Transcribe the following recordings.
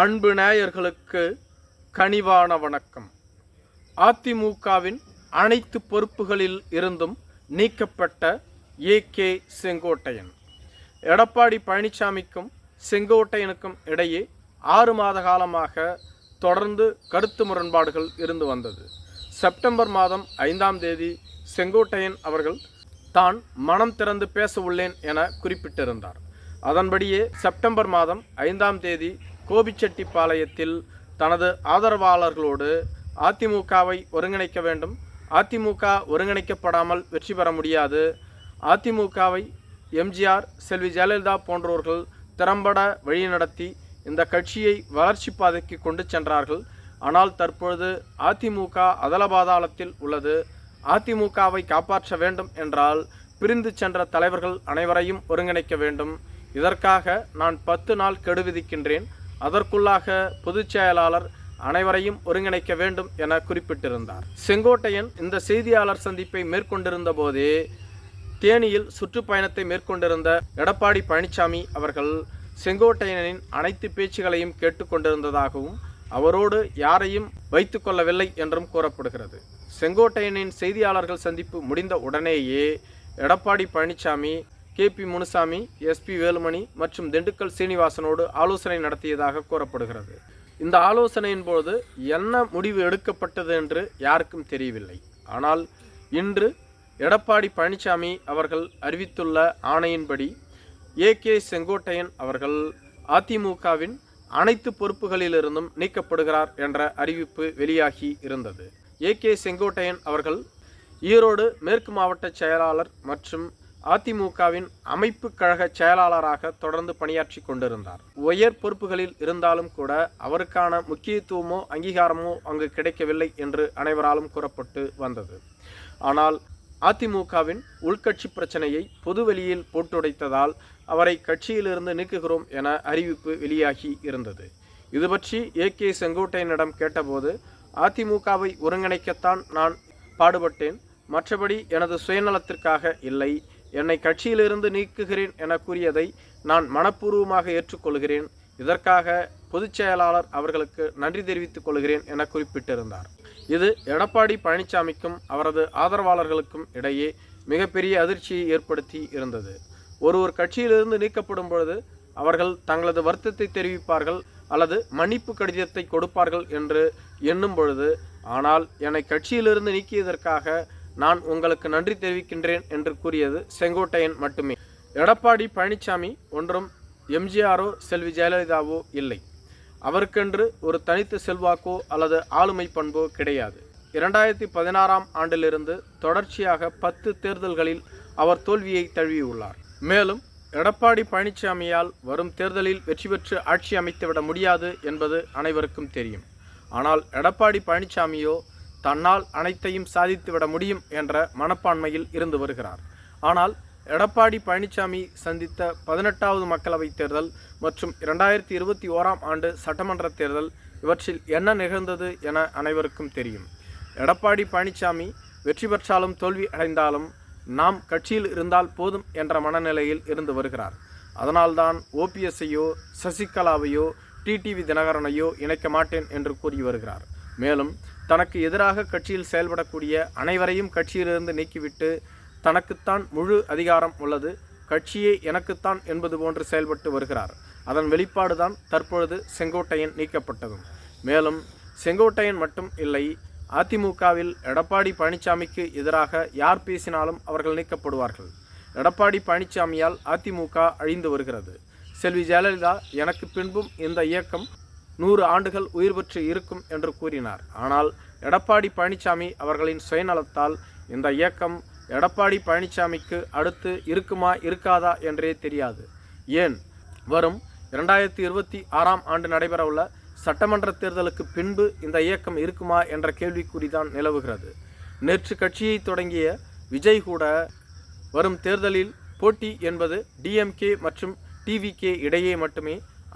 அன்பு நேயர்களுக்கு கனிவான வணக்கம். அதிமுகவின் அனைத்து பொறுப்புகளில் இருந்தும் நீக்கப்பட்ட ஏ. கே. செங்கோட்டையன். எடப்பாடி பழனிசாமிக்கும் செங்கோட்டையனுக்கும் இடையே ஆறு மாத காலமாக தொடர்ந்து கருத்து முரண்பாடுகள் இருந்து வந்தது. செப்டம்பர் மாதம் ஐந்தாம் தேதி செங்கோட்டையன் அவர்கள் தான் மனம் திறந்து பேச உள்ளேன் என குறிப்பிட்டிருந்தார். அதன்படியே செப்டம்பர் மாதம் ஐந்தாம் தேதி கோபிச்செட்டிப்பாளையத்தில் தனது ஆதரவாளர்களோடு அதிமுகவை ஒருங்கிணைக்க வேண்டும். அதிமுக ஒருங்கிணைக்கப்படாமல் வெற்றி பெற முடியாது. அதிமுகவை எம்ஜிஆர் செல்வி ஜெயலலிதா போன்றோர்கள் திறம்பட வழிநடத்தி இந்த கட்சியை வளர்ச்சி பாதைக்கு கொண்டு சென்றார்கள். ஆனால் தற்பொழுது அதிமுக அதலபாதாளத்தில் உள்ளது. அதிமுகவை காப்பாற்ற வேண்டும் என்றால் பிரிந்து சென்ற தலைவர்கள் அனைவரையும் ஒருங்கிணைக்க வேண்டும். இதற்காக நான் பத்து நாள் கெடு விதிக்கின்றேன் அதற்குள்ளாக பொதுச் செயலாளர் அனைவரையும் ஒருங்கிணைக்க வேண்டும் என குறிப்பிட்டிருந்தார். செங்கோட்டையன் இந்த செய்தியாளர் சந்திப்பை மேற்கொண்டிருந்த போதே தேனியில் சுற்றுப்பயணத்தை மேற்கொண்டிருந்த எடப்பாடி பழனிசாமி அவர்கள் செங்கோட்டையனின் அனைத்து பேச்சுகளையும் கேட்டுக்கொண்டிருந்ததாகவும் அவரோடு யாரையும் வைத்துக்கொள்ளவில்லை என்றும் கூறப்படுகிறது. செங்கோட்டையனின் செய்தியாளர்கள் சந்திப்பு முடிந்த உடனேயே Edappadi Palaniswami K P Munusamy S P Velumani மற்றும் திண்டுக்கல் சீனிவாசனோடு ஆலோசனை நடத்தியதாக கூறப்படுகிறது. இந்த ஆலோசனையின் போது என்ன முடிவு எடுக்கப்பட்டது என்று யாருக்கும் தெரியவில்லை. ஆனால் இன்று எடப்பாடி பழனிசாமி அவர்கள் அறிவித்துள்ள ஆணையின்படி ஏ கே செங்கோட்டையன் அவர்கள் அதிமுகவின் அனைத்து பொறுப்புகளிலிருந்தும் நீக்கப்படுகிறார் என்ற அறிவிப்பு வெளியாகி இருந்தது. ஏ கே செங்கோட்டையன் அவர்கள் ஈரோடு மேற்கு மாவட்ட செயலாளர் மற்றும் அதிமுகவின் அமைப்பு கழக செயலாளராக தொடர்ந்து பணியாற்றி கொண்டிருந்தார். உயர் பொறுப்புகளில் இருந்தாலும் கூட அவருக்கான முக்கியத்துவமோ அங்கீகாரமோ அங்கு கிடைக்கவில்லை என்று அனைவராலும் கூறப்பட்டு வந்தது. ஆனால் அதிமுகவின் உள்கட்சி பிரச்சனையை பொதுவெளியில் போட்டுடைத்ததால் அவரை கட்சியிலிருந்து நீக்குகிறோம் என அறிவிப்பு வெளியாகி இருந்தது. இது பற்றி ஏ. கே. செங்கோட்டையனிடம் கேட்டபோது அதிமுகவை ஒருங்கிணைக்கத்தான் நான் பாடுபட்டேன். மற்றபடி எனது சுயநலத்திற்காக இல்லை. என்னை கட்சியிலிருந்து நீக்குகிறேன் என கூறியதை நான் மனப்பூர்வமாக ஏற்றுக்கொள்கிறேன். இதற்காக பொதுச் செயலாளர் அவர்களுக்கு நன்றி தெரிவித்துக் கொள்கிறேன் என குறிப்பிட்டிருந்தார். இது எடப்பாடி பழனிசாமிக்கும் அவரது ஆதரவாளர்களுக்கும் இடையே மிகப்பெரிய அதிர்ச்சியை ஏற்படுத்தி இருந்தது. ஒருவர் கட்சியிலிருந்து நீக்கப்படும் பொழுது அவர்கள் தங்களது வருத்தத்தை தெரிவிப்பார்கள் அல்லது மன்னிப்பு கடிதத்தை கொடுப்பார்கள் என்று எண்ணும் பொழுது ஆனால் என்னை கட்சியிலிருந்து நீக்கியதற்காக நான் உங்களுக்கு நன்றி தெரிவிக்கின்றேன் என்று கூறியது செங்கோட்டையன் மட்டுமே. எடப்பாடி பழனிசாமி ஒன்றும் எம்ஜிஆரோ செல்வி ஜெயலலிதாவோ இல்லை. அவருக்கென்று ஒரு தனித்து செல்வாக்கோ அல்லது ஆளுமை பண்போ கிடையாது. இரண்டாயிரத்தி பதினாறாம் ஆண்டிலிருந்து தொடர்ச்சியாக பத்து தேர்தல்களில் அவர் தோல்வியை தழுவியுள்ளார். மேலும் எடப்பாடி பழனிசாமியால் வரும் தேர்தலில் வெற்றி பெற்று ஆட்சி அமைத்துவிட முடியாது என்பது அனைவருக்கும் தெரியும். ஆனால் எடப்பாடி பழனிசாமியோ தன்னால் அனைத்தையும் சாதித்துவிட முடியும் என்ற மனப்பான்மையில் இருந்து வருகிறார். ஆனால் எடப்பாடி பழனிசாமி சந்தித்த பதினெட்டாவது மக்களவைத் தேர்தல் மற்றும் இரண்டாயிரத்தி இருபத்தி ஓராம் ஆண்டு சட்டமன்ற தேர்தல் இவற்றில் என்ன நிகழ்ந்தது என அனைவருக்கும் தெரியும். எடப்பாடி பழனிசாமி வெற்றி பெற்றாலும் தோல்வி அடைந்தாலும் நாம் கட்சியில் இருந்தால் போதும் என்ற மனநிலையில் இருந்து வருகிறார். அதனால்தான் ஓபிஎஸ்ஐயோ சசிகலாவையோ டிடிவி தினகரனையோ இணைக்க மாட்டேன் என்று கூறி வருகிறார். மேலும் தனக்கு எதிராக கட்சியில் செயல்படக்கூடிய அனைவரையும் கட்சியிலிருந்து நீக்கிவிட்டு தனக்குத்தான் முழு அதிகாரம் உள்ளது கட்சியே எனக்குத்தான் என்பது போன்று செயல்பட்டு வருகிறார். அதன் வெளிப்பாடுதான் தற்பொழுது செங்கோட்டையன் நீக்கப்பட்டதும். மேலும் செங்கோட்டையன் மட்டும் இல்லை அதிமுகவில் எடப்பாடி பழனிசாமிக்கு எதிராக யார் பேசினாலும் அவர்கள் நீக்கப்படுவார்கள். எடப்பாடி பழனிசாமியால் அதிமுக அழிந்து வருகிறது. செல்வி ஜெயலலிதா எனக்கு பின்பும் இந்த இயக்கம் நூறு ஆண்டுகள் உயிர் பெற்று இருக்கும் என்று கூறினார். ஆனால் எடப்பாடி பழனிசாமி அவர்களின் சுயநலத்தால் இந்த இயக்கம் எடப்பாடி பழனிசாமிக்கு அடுத்து இருக்குமா இருக்காதா என்றே தெரியாது. ஏன்? வரும் இரண்டாயிரத்தி இருபத்தி ஆறாம் ஆண்டு நடைபெறவுள்ள சட்டமன்ற தேர்தலுக்கு பின்பு இந்த இயக்கம் இருக்குமா என்ற கேள்விக்குறிதான் நிலவுகிறது. நேற்று கட்சியை தொடங்கிய விஜய் கூட வரும் தேர்தலில் போட்டி என்பது டிஎம்கே மற்றும் டிவிகே இடையே மட்டுமே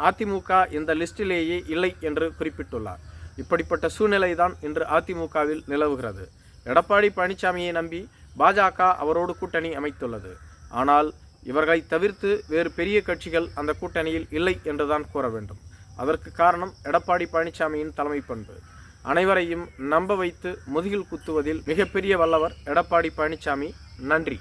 அதிமுக இந்த லிஸ்டிலேயே இல்லை என்று குறிப்பிட்டுள்ளார். இப்படிப்பட்ட சூழ்நிலை தான் இன்று அதிமுகவில் நிலவுகிறது. எடப்பாடி பழனிசாமியை நம்பி பாஜக அவரோடு கூட்டணி அமைத்துள்ளது. ஆனால் இவர்களை தவிர்த்து வேறு பெரிய கட்சிகள் அந்த கூட்டணியில் இல்லை என்றுதான் கூற வேண்டும். அதற்கு காரணம் எடப்பாடி பழனிசாமியின் தலைமை பண்பு. அனைவரையும் நம்ப வைத்து முதுகில் குத்துவதில் மிகப்பெரிய வல்லவர் எடப்பாடி பழனிசாமி நன்றி.